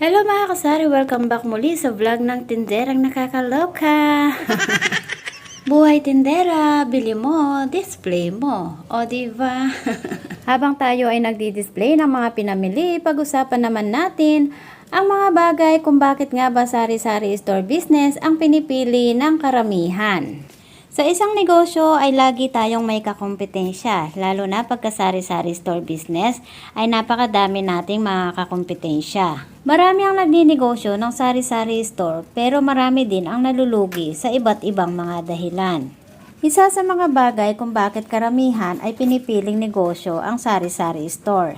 Hello mga kasari, welcome back muli sa vlog ng Tinderang Nakakaloka. Buhay tindera, bili mo, display mo. O diba? Habang tayo ay nagdi-display ng mga pinamili, pag-usapan naman natin ang mga bagay kung bakit nga ba sari-sari store business ang pinipili ng karamihan. Sa isang negosyo ay lagi tayong may kakompetensya, lalo na pagka sari-sari store business ay napakadami nating mga kakompetensya. Marami ang nagninegosyo ng sari-sari store pero marami din ang nalulugi sa iba't ibang mga dahilan. Isa sa mga bagay kung bakit karamihan ay pinipiling negosyo ang sari-sari store.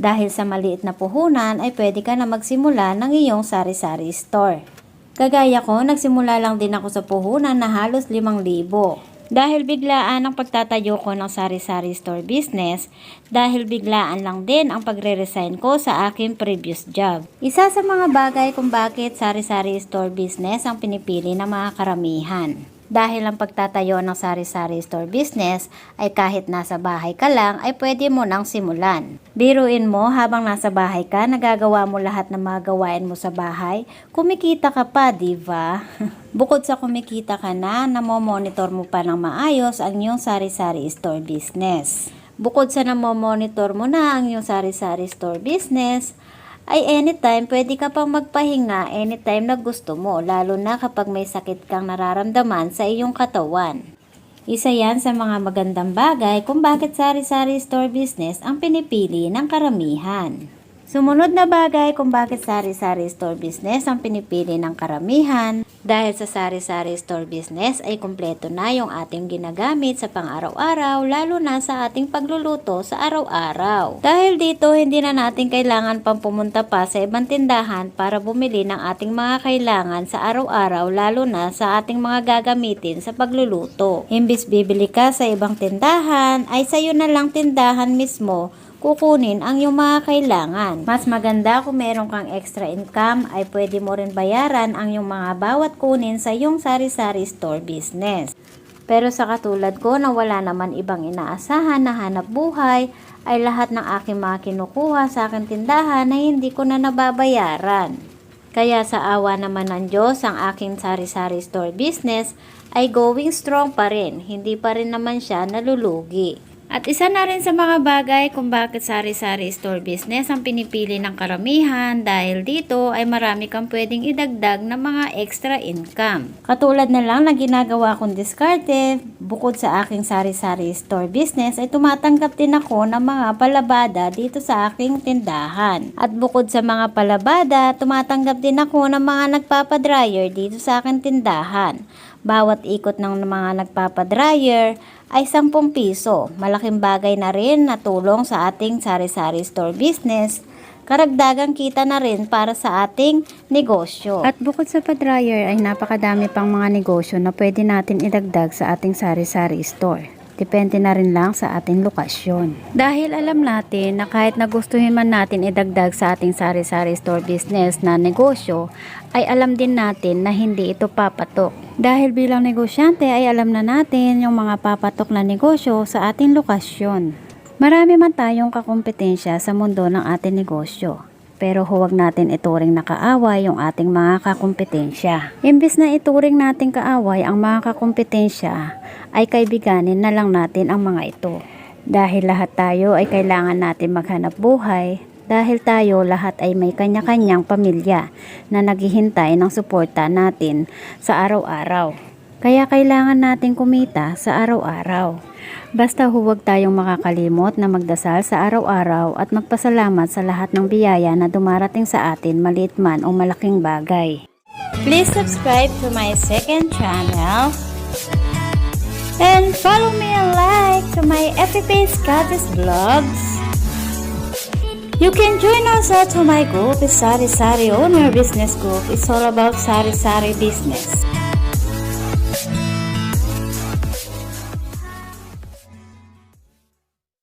Dahil sa maliit na puhunan ay pwede ka na magsimula ng iyong sari-sari store. Kagaya ko, nagsimula lang din ako sa puhunan na halos 5,000. Dahil biglaan ang pagtatayo ko ng sari-sari store business, dahil biglaan lang din ang pagre-resign ko sa aking previous job. Isa sa mga bagay kung bakit sari-sari store business ang pinipili ng mga karamihan. Dahil ang pagtatayo ng sari-sari store business ay kahit nasa bahay ka lang ay pwede mo nang simulan. Biruin mo habang nasa bahay ka, nagagawa mo lahat ng mga gawain mo sa bahay, kumikita ka pa, di ba? Bukod sa kumikita ka na, namomonitor mo pa ng maayos ang iyong sari-sari store business. Bukod sa namomonitor mo na ang iyong sari-sari store business, ay anytime pwede ka pang magpahinga anytime na gusto mo, lalo na kapag may sakit kang nararamdaman sa iyong katawan. Isa yan sa mga magandang bagay kung bakit sari-sari store business ang pinipili ng karamihan. Sumunod na bagay kung bakit sari-sari store business ang pinipili ng karamihan dahil sa sari-sari store business ay kumpleto na yung ating ginagamit sa pang-araw-araw lalo na sa ating pagluluto sa araw-araw. Dahil dito hindi na natin kailangan pang pumunta pa sa ibang tindahan para bumili ng ating mga kailangan sa araw-araw lalo na sa ating mga gagamitin sa pagluluto. Imbis bibili ka sa ibang tindahan ay sayo na lang tindahan mismo kukunin ang iyong mga kailangan. Mas maganda kung meron kang extra income ay pwede mo rin bayaran ang iyong mga bawat kunin sa iyong sari-sari store business. Pero sa katulad ko na wala naman ibang inaasahan na hanap buhay, ay lahat ng aking mga kinukuha sa aking tindahan na hindi ko na nababayaran. Kaya sa awa naman ng Diyos, ang aking sari-sari store business ay going strong pa rin. Hindi pa rin naman siya nalulugi. At isa na rin sa mga bagay kung bakit sari-sari store business ang pinipili ng karamihan dahil dito ay marami kang pwedeng idagdag na mga extra income. Katulad na lang na ginagawa kong diskarte, bukod sa aking sari-sari store business ay tumatanggap din ako ng mga palabada dito sa aking tindahan. At bukod sa mga palabada, tumatanggap din ako ng mga nagpapadryer dito sa aking tindahan. Bawat ikot ng mga nagpapadryer ay 10 piso. Malaking bagay na rin na tulong sa ating sari-sari store business. Karagdagang kita na rin para sa ating negosyo. At bukod sa pa-dryer ay napakadami pang mga negosyo na pwede natin idagdag sa ating sari-sari store. Depende na rin lang sa ating lokasyon. Dahil alam natin na kahit nagustuhin man natin idagdag sa ating sari-sari store business na negosyo, ay alam din natin na hindi ito papatok. Dahil bilang negosyante ay alam na natin yung mga papatok na negosyo sa ating lokasyon. Marami man tayong kakompetensya sa mundo ng ating negosyo. Pero huwag natin ituring na kaaway yung ating mga kakompetensya. Imbis na ituring natin kaaway ang mga kakompetensya, ay kaibiganin na lang natin ang mga ito. Dahil lahat tayo ay kailangan natin maghanap buhay, dahil tayo lahat ay may kanya-kanyang pamilya na naghihintay ng suporta natin sa araw-araw. Kaya kailangan natin kumita sa araw-araw. Basta huwag tayong makakalimot na magdasal sa araw-araw at magpasalamat sa lahat ng biyaya na dumarating sa atin maliit man o malaking bagay. Please subscribe to my second channel and follow me and like to my FP Scottish Vlogs. You can join also to my group, Sari Sari Owner Business Group. It's all about Sari Sari business.